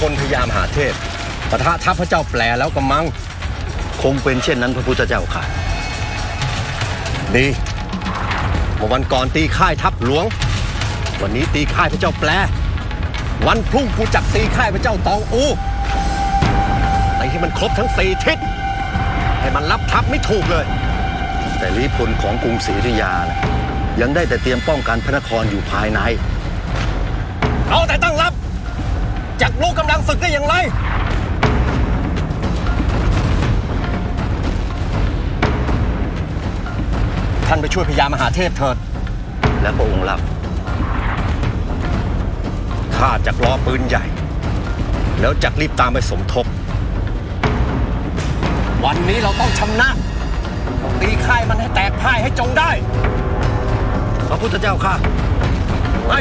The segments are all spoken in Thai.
ห็นพยายามหาเทพปะทะทัพพระเจ้าแปลแล้วก็มัง คงเป็นเช่นนั้นพระพุทธเจ้าค่ะ ดีเมื่อวันก่อนตีค่ายทัพหลวง วันนี้ตีค่ายพระเจ้าแปล วันพรุ่งกูจักตีค่ายพระเจ้าตองอูตีให้มันครบทั้งสี่ทิศให้มันรับทัพไม่ถูกเลย แต่ลีพลของกรุงศรีอยุธยานะยังได้แต่เตรียมป้องกันพระนครอยู่ภายใน เอาแต่ตั้งรับ จักรู้กำลังศึกได้อย่างไร ท่านไปช่วยพญามหาเทพเถิด และพระองค์รับข้าจักรอปืนใหญ่ แล้วจักรีบตามไปสมทบ วันนี้เราต้องชำนะต้องตีค่ายมันให้แตกพ่ายให้จงได้ พระพุทธเจ้าค่ะไป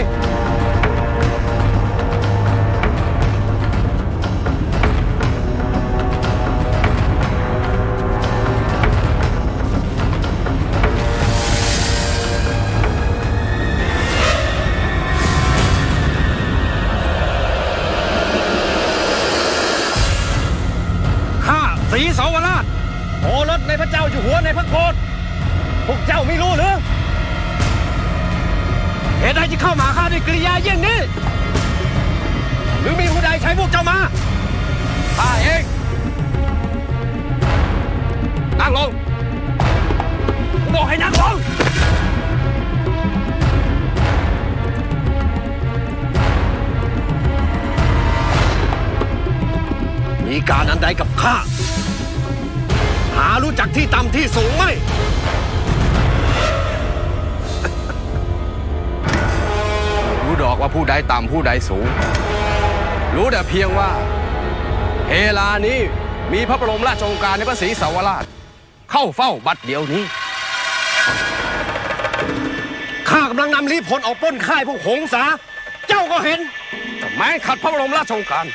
ข้าสีสาวราชโอรสในพระเจ้าอยู่หัวในพระโกรพวกเจ้าไม่รู้หรือเหตุใดจะเข้ามาข้าด้วยกริยาเยี่ยงนี้ หรือมีผู้ใดใช้พวกเจ้ามาข้าเองนั่งลงบอกให้นั่งลง มีการอันใดกับข้า หารู้จักที่ต่ำที่สูงไหม รู้ดอกว่าผู้ใดต่ำผู้ใดสูง รู้แต่เพียงว่าเฮลานี้มีพระบรมราชโองการในพระศรีสาวราช เข้าเฝ้าบัดเดียวนี้ ข้ากำลังนำลีพลออกปล้นค่ายพวกหงสา เจ้าก็เห็นแต่แม้ขัดพระบรมราชโองการ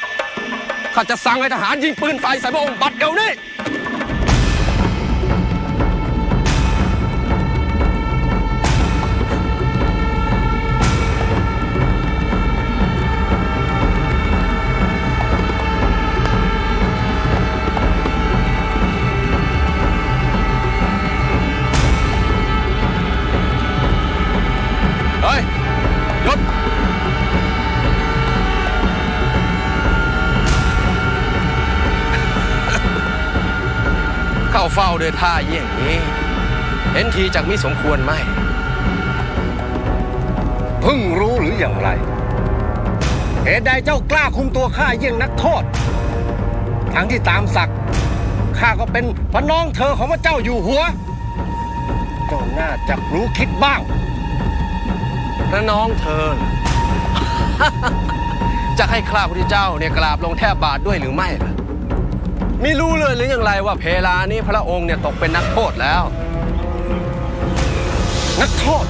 ข้าจะสั่งให้ทหารยิงปืนไฟใส่พระองค์บัดเดียวนี้ เข้าเฝ้าด้วยท่าเยี่ยงนี้ เห็นทีจากมิสมควรไหม เพิ่งรู้หรืออย่างไร เหตุใดเจ้ากล้าคุมตัวข้าเยี่ยงนักโทษ ทั้งที่ตามศักดิ์ข้าก็เป็นพระน้องเธอของพระเจ้าอยู่หัว เจ้าน่าจะรู้คิดบ้าง พระน้องเธอเหรอจะให้ข้าพุทธเจ้าเนี่ยกราบลงแทบบาทด้วยหรือไม่ล่ะ ไม่รู้เลยหรืออย่างไรว่าเพลานี้พระองค์เนี่ยตกเป็นนักโทษแล้ว นักโทษ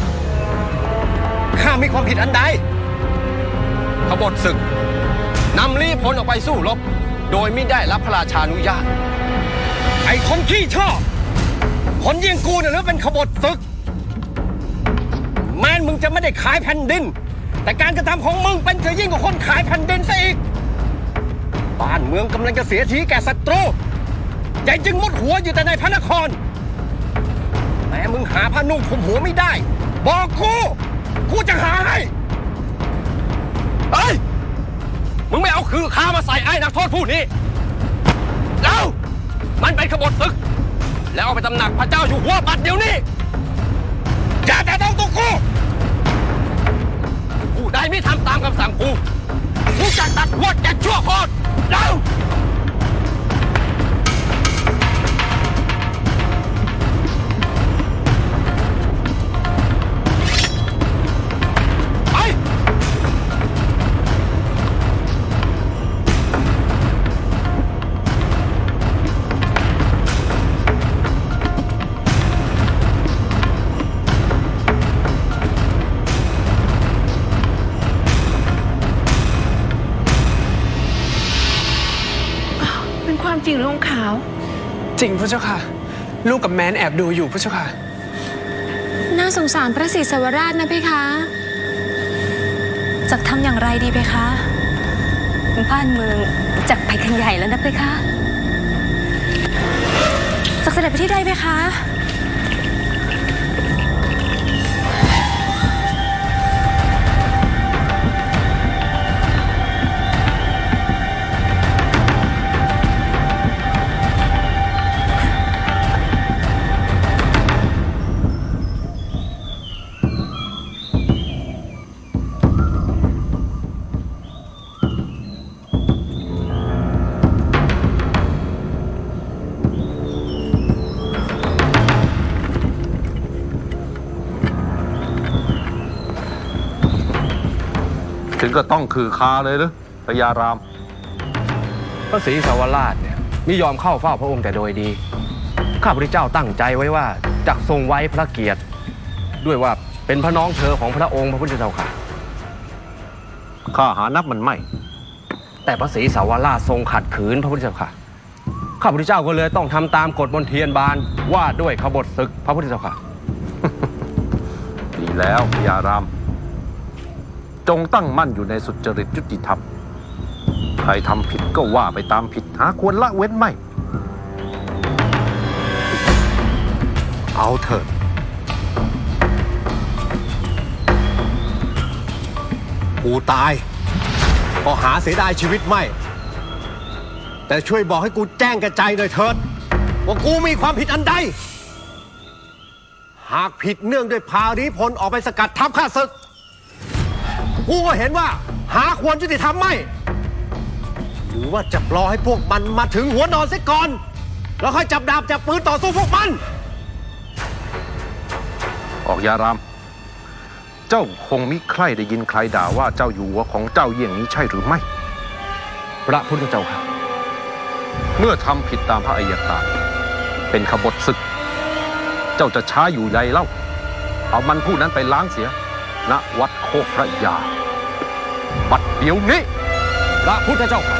ข้ามีความผิดอันใด ขบฏศึกนำลีพลออกไปสู้รบ โดยไม่ได้รับพระราชานุญาต ไอ้คนขี้ชอบคนยี่ยงกูเนี่ยหรือเป็นขบฏศึก แม้นมึงจะไม่ได้ขายแผ่นดิน แต่การกระทำของมึงเป็นเธอยิ่งกว่าคนขายแผ่นดินซะอีก บ้านเมืองกำลังจะเสียทีแก่ศัตรูใหญ่จึงมุดหัวอยู่แต่ในพระนครแต่มึงหาผ้านุ่งคลุมหัวไม่ได้ บอกกูกูจะหาให้เฮ้ยมึงไม่เอาคือข้ามาใส่ไอ้นักโทษผู้นี้แล้วมันเป็นขบฏศึก แล้วเอาไปตำหนักพระเจ้าอยู่หัวบัดเดี๋ยวนี้อย่าแต่ต้องตัวกูผู้ใดไม่ทำตามคำสั่งกู กูจะตัดหัวแกชั่วโคตรแล้ว ขาว จริงพระเจ้าค่ะ ลูกกับแมนแอบดูอยู่พระเจ้าค่ะ น่าสงสารพระศรีสวราชนะเพคะจะทำอย่างไรดีเพคะบ้านเมืองจักไปกันใหญ่แล้วนะเพคะสักเสด็จไปที่ใดเพคะ ถึงก็ต้องคือคาเลยหรือพญาราม พระศรีสาวราชเนี่ยไม่ยอมเข้าเฝ้าพระองค์แต่โดยดี ข้าพระเจ้าตั้งใจไว้ว่าจะทรงไว้พระเกียรติ ด้วยว่าเป็นพระน้องเธอของพระองค์พระพุทธเจ้าค่ะ ข้าหานับมันไม่ แต่พระศรีสาวราชทรงขัดขืนพระพุทธเจ้าค่ะ ข้าพระเจ้าก็เลยต้องทำตามกฎมนเทียนบานว่าด้วยขบฏศึกพระพุทธเจ้าค่ะ ดีแล้วพญาราม จงตั้งมั่นอยู่ในสุจริตยุติธรรม ใครทำผิดก็ว่าไปตามผิดหาควรละเว้นไม่ เอาเถิดกูตายก็หาเสียดายชีวิตไม่ แต่ช่วยบอกให้กูแจ้งกระใจหน่อยเถิด ว่ากูมีความผิดอันใด หากผิดเนื่องด้วยพาริพลออกไปสกัดทัพข้าศึก กูก็เห็นว่า หาควรยุติธรรมไม่ หรือว่าจะรอให้พวกมันมาถึงหัวนอนเสียก่อน แล้วค่อยจับดาบจับปืนต่อสู้พวกมัน ออกยาราม เจ้าคงมิใคร่ได้ยินใครด่าว่าเจ้าอยู่หัวของเจ้าเยี่ยงนี้ใช่หรือไม่ พระพุทธเจ้าค่ะเมื่อทำผิดตามพระอัยการ เป็นขบฏศึก เจ้าจะช้าอยู่ใยเล่า เอามันผู้นั้นไปล้างเสีย ณวัดโคกพระยา บัดเดี๋ยวนี้ พระพุทธเจ้าค่ะ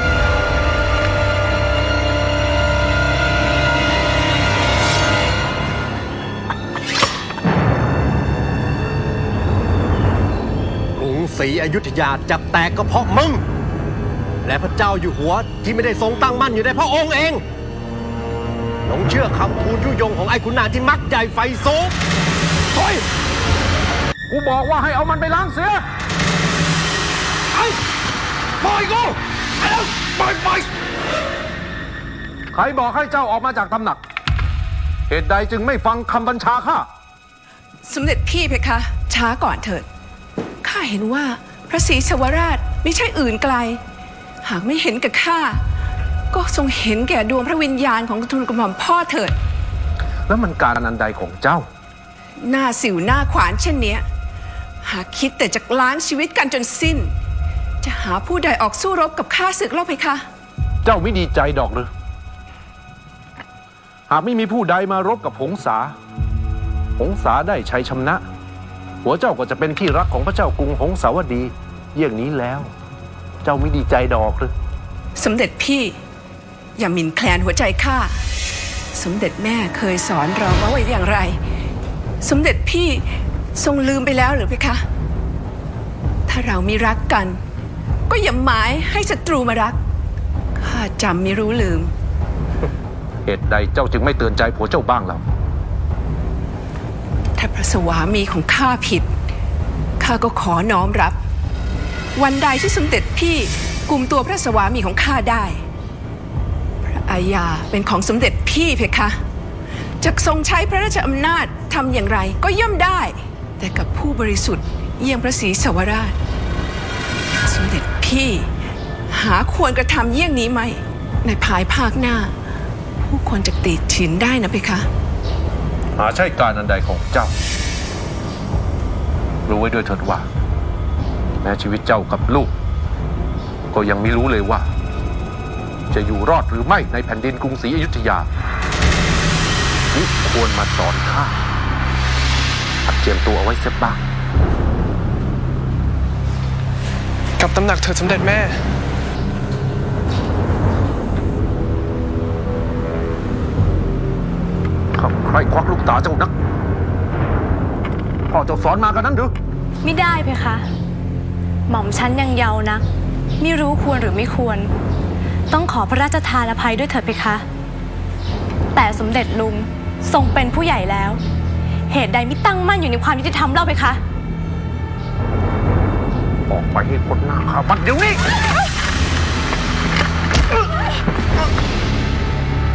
กรุงศรีอยุธยาจะแตกก็เพราะมึง และพระเจ้าอยู่หัวที่ไม่ได้ทรงตั้งมั่นอยู่ในพระองค์เองหลงเชื่อคำทูลยุยงของไอ้ขุนนางที่มักใหญ่ไฟสูงถอย กูบอกว่าให้เอามันไปล้างเสียไอ้ปล่อยกูไปแล้วปล่อยปล่อยใครบอกให้เจ้าออกมาจากตำหนัก เหตุใดจึงไม่ฟังคำบัญชาข้า สมเด็จพี่เพคะ ช้าก่อนเถิด ข้าเห็นว่าพระศรีสวราชไม่ใช่อื่นไกล หากไม่เห็นกับข้า ก็ทรงเห็นแก่ดวงพระวิญญาณของทูลกระหม่อมพ่อเถิด แล้วมันการอันใดของเจ้า หน้าสิวหน้าขวานเช่นเนี้ย หากคิดแต่จะล้างชีวิตกันจนสิ้น จะหาผู้ใดออกสู้รบกับข้าศึกเล่าเพคะ เจ้าไม่ดีใจดอกหรือหากไม่มีผู้ใดมารบกับหงสาหงสาได้ชัยชนะ หัวเจ้าก็จะเป็นที่รักของพระเจ้ากรุงหงสาวดี เยี่ยงนี้แล้ว เจ้าไม่ดีใจดอกหรือสมเด็จพี่ อย่าหมิ่นแคลนหัวใจข้าสมเด็จแม่เคยสอนเราว่าไว้อย่างไร สมเด็จพี่ ทรงลืมไปแล้วหรือเพคะ ถ้าเรามีรักกัน ก็อย่าหมายให้ศัตรูมารัก ข้าจำไม่รู้ลืม เหตุใดเจ้าจึงไม่เตือนใจผัวเจ้าบ้างเล่าถ้าพระสวามีของข้าผิด ข้าก็ขอน้อมรับ วันใดที่สมเด็จพี่กลุ่มตัวพระสวามีของข้าได้ พระอาญาเป็นของสมเด็จพี่เพคะจะทรงใช้พระราชอำนาจทำอย่างไรก็ย่อมได้ แต่กับผู้บริสุทธิ์เยี่ยงพระศรีสวราช สมเด็จพี่ หาควรกระทำเยี่ยงนี้ไหม ในภายภาคหน้า ผู้คนจะติดฉินได้นะเพคะ หาใช่การอันใดของเจ้า รู้ไว้ด้วยเถิดว่า แม้ชีวิตเจ้ากับลูก ก็ยังไม่รู้เลยว่า จะอยู่รอดหรือไม่ในแผ่นดินกรุงศรีอยุธยานี่ควรมาสอนข้า เจียมตัวเอาไว้เสียบ้างกลับตำหนักเถิดสมเด็จแม่ข้าใครควักลูกตาเจ้านัก พ่อเจ้าสอนมากันนั้นหรือไม่ได้เพคะ หม่อมฉันยังเยาว์นะไม่รู้ควรหรือไม่ควร ต้องขอพระราชทานอภัยด้วยเถิดเพคะ แต่สมเด็จลุงทรงเป็นผู้ใหญ่แล้ว เหตุใดไม่ตั้งมั่นอยู่ในความยุติธรรมเล่าเพคะ ออกไปให้พ้นหน้าข้ามันเดี๋ยวนี้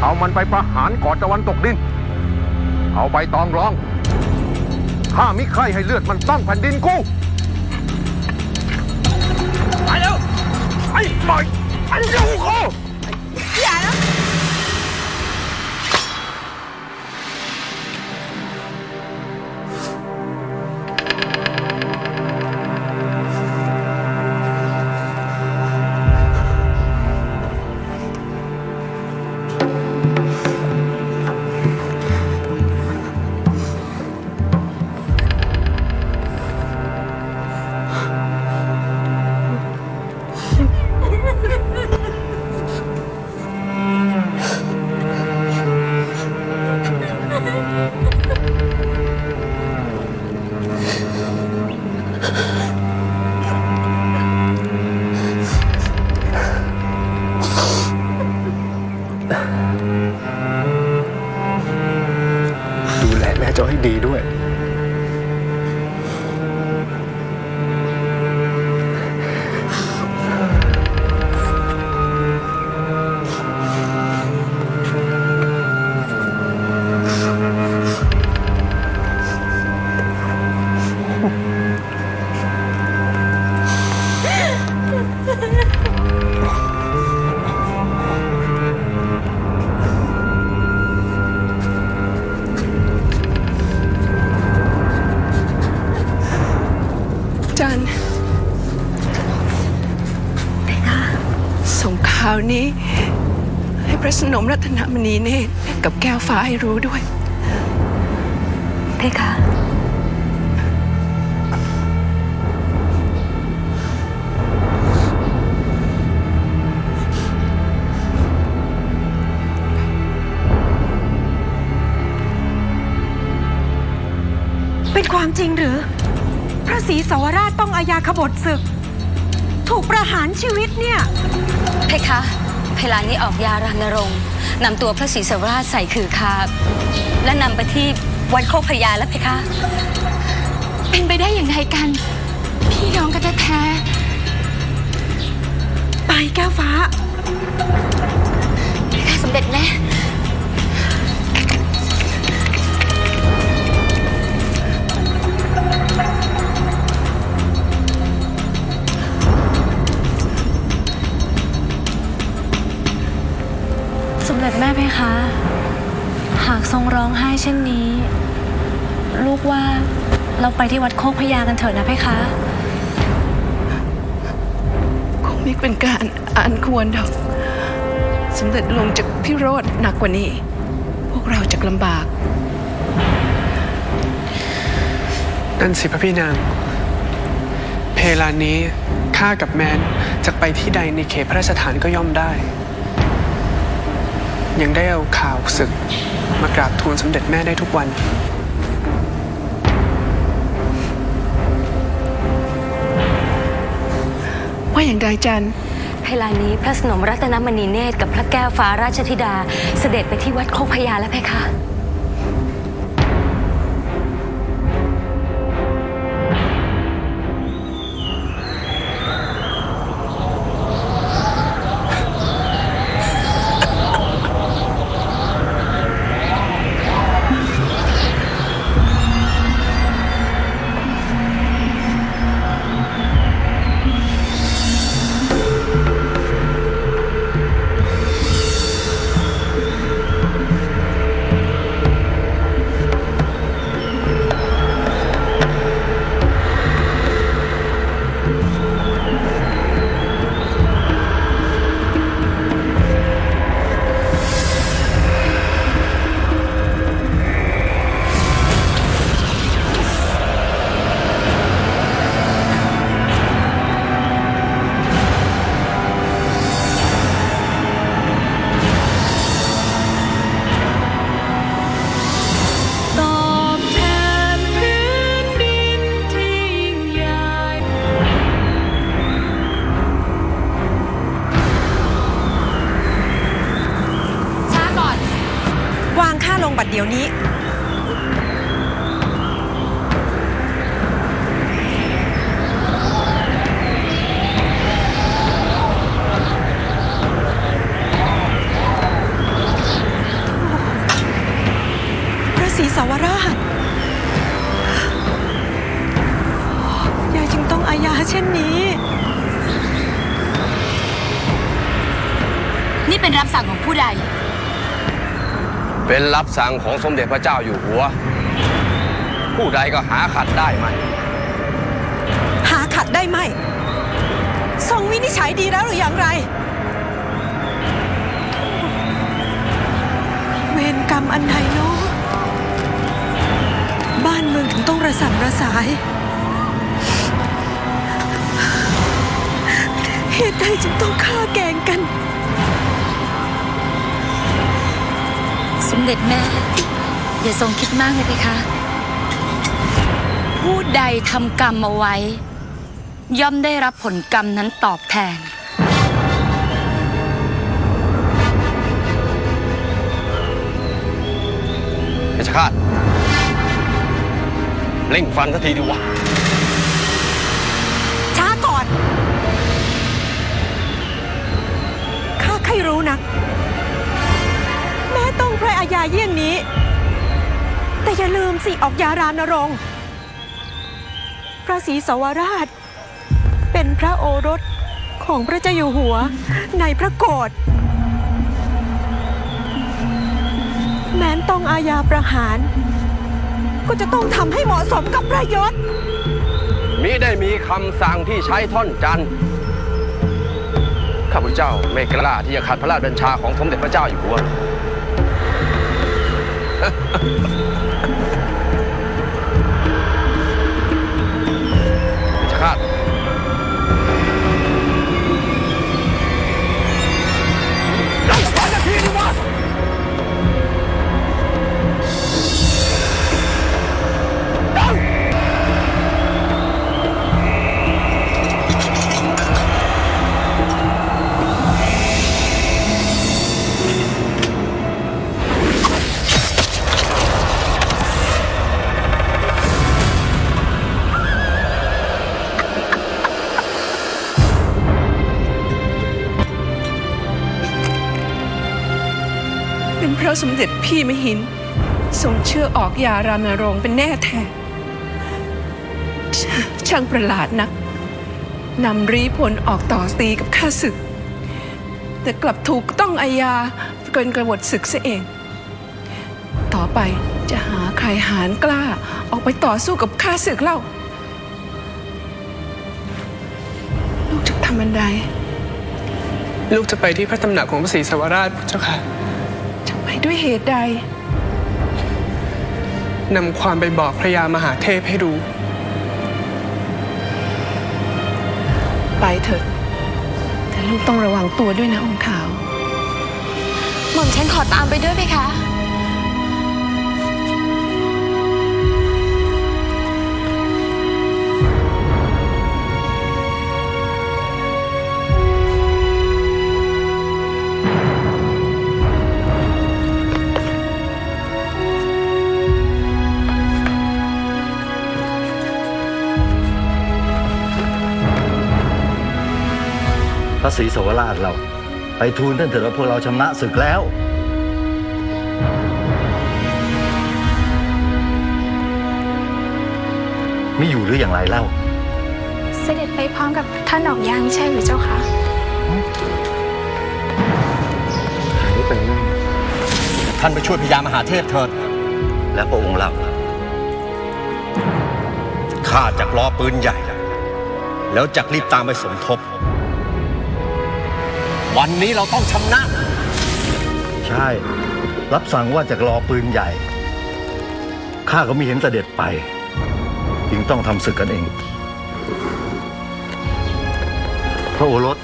เอามันไปประหารก่อนตะวันตกดิน เอาใบตองร้องข้ามิใครให้เลือดมันต้องแผ่นดินกูไปแล้วไปไปไปอยู่กูาวนี้ ให้พระสนมรัตนมณีเนตรกับแก้วฟ้าให้รู้ด้วย เพคะ เป็นความจริงหรือ พระศรีสวราชต้องอาญาขบฏศึก ถูกประหารชีวิตเนี่ย เพคะเพลานี้ออกยารณรงค์นำตัวพระศรีสวราชใส่ขือคาและนำไปที่วัดโคกพระยาแล้วเพคะ เป็นไปได้อย่างไรกัน พี่น้องกันแท้ไปแก้วฟ้าๆเพคะสมเด็จแม่ สมเด็จแม่เพคะ หากทรงร้องไห้เช่นนี้ ลูกว่าเราไปที่วัดโคกพระยากันเถอะนะเพคะ คงไม่เป็นการอันควรดอกสมเด็จลงจากพิโรธหนักกว่านี้ พวกเราจะลำบาก นั่นสิพระพี่นาง เพลานี้ข้ากับแมนจะไปที่ใดในเขตพระราชฐานก็ย่อมได้ ยังได้เอาข่าวศึก มากราบทูลสมเด็จแม่ได้ทุกวัน ว่าอย่างไรจันเวลานี้พระสนมรัตนมณีเนตรกับพระแก้วฟ้าราชธิดาเสด็จไปที่วัดโคกพญาแล้วเพคะ เช่นนี้ นี่เป็นรับสั่งของผู้ใด เป็นรับสั่งของสมเด็จพระเจ้าอยู่หัว ผู้ใดก็หาขัดได้ไหม หาขัดได้ไหม ทรงวินิจฉัยดีแล้วหรืออย่างไร เวรกรรมอันใดเนาะบ้านเมืองถึงต้องระสำระสาย เหตุใดจึงต้องฆ่าแกล้งกัน สมเด็จแม่ อย่าทรงคิดมากเลยเพคะ ผู้ใดทำกรรมเอาไว้ ย่อมได้รับผลกรรมนั้นตอบแทน เพชรฆาตเร่งฟันสักทีดีวะ ใครรู้นักแม้ต้องพระอาญาเยี่ยงนี้ แต่อย่าลืมสิออกยารานรงพระศรีสวราช เป็นพระโอรสของพระเจ้าอยู่หัวในพระโกรธแม้นต้องอาญาประหาร ก็จะต้องทำให้เหมาะสมกับพระยศมิได้มีคำสั่งที่ใช้ท่อนจันทร์ ข้าพเจ้าไม่กล้าที่จะขัดพระราชบัญชาของสมเด็จพระเจ้าอยู่หัวเพชาต ราะสมเด็จพี่มหินทรงเชื่อออกยารามนรงเป็นแน่แท้ช่างประหลาดนักนำรีพลออกต่อตีกับข้าศึก แต่กลับถูกต้องอาญาเกินกระบฏศึกซะเอง ต่อไปจะหาใครหารกล้าออกไปต่อสู้กับข้าศึกเล่า ลูกจะทำอันใดลูกจะไปที่พระตำหนักของพระศรีสวราชพุทธเจ้าค่ะ จะไปด้วยเหตุใด นำความไปบอกพระยามหาเทพให้รู้ ไปเถิด แต่ลูกต้องระวังตัวด้วยนะองค์ขาว หม่อมฉันขอตามไปด้วยไหมคะ ระศรีสวราชเรา ไปทูลท่านเถิดว่าพวกเราชำระศึกแล้ว ไม่อยู่หรืออย่างไรเล่า เสด็จไปพร้อมกับท่านออกยาไม่ใช่หรือเจ้าคะท่านไปช่วยพญามหาเทพเถิด และพระองค์เราข้าจักรอปืนใหญ่ แล้วจักรีบตามไปสมทบ วันนี้เราต้องชนะใช่ รับสั่งว่าจะรอปืนใหญ่ ข้าก็ไม่เห็นเสด็จไป จึงต้องทำศึกกันเอง พระโอรส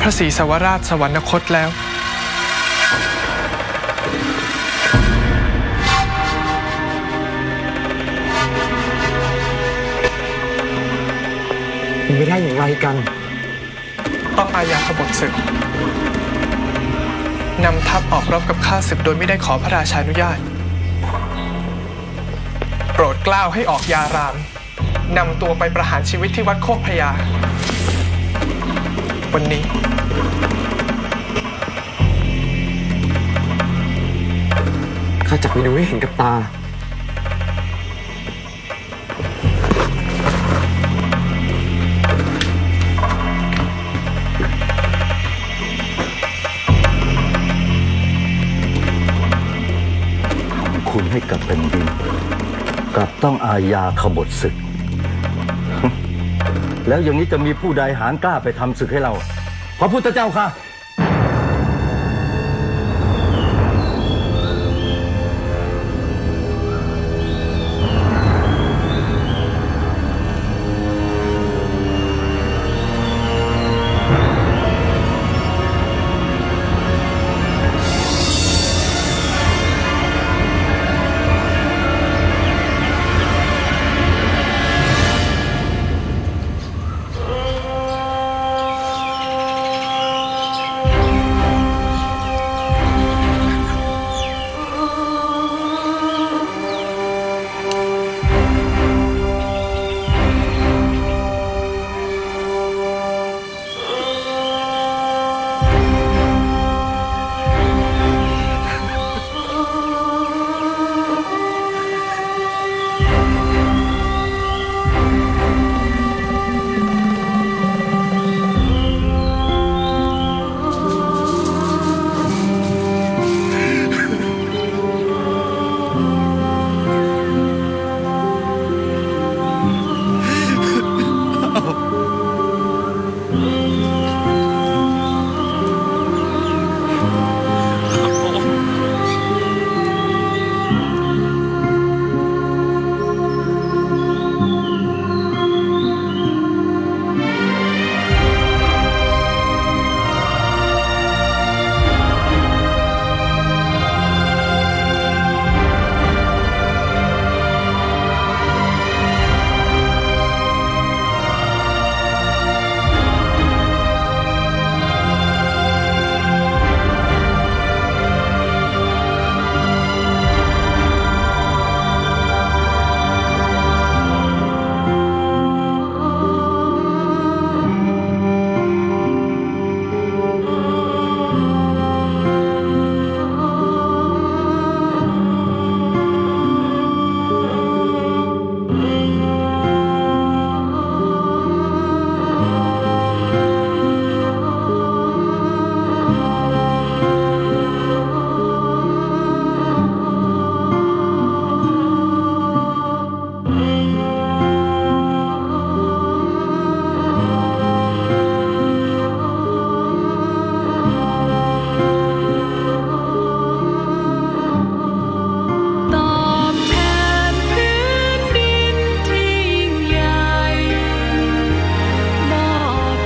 พระศรีสวราชสวรรคตแล้ว เป็นไปได้อย่างไรกัน ต้องอาญาขบฏศึกนำทัพออกรบกับข้าศึกโดยไม่ได้ขอพระราชานุญาต โปรดเกล้าให้ออกยารามนำตัวไปประหารชีวิตที่วัดโคกพระยา วันนี้ ข้าจะไปดูให้เห็นกับตา ให้กับแผ่นดินกลับต้องอาญาขบฏศึก แล้วอย่างนี้จะมีผู้ใดหารกล้าไปทำศึกให้เรา พระพุทธเจ้าค่ะ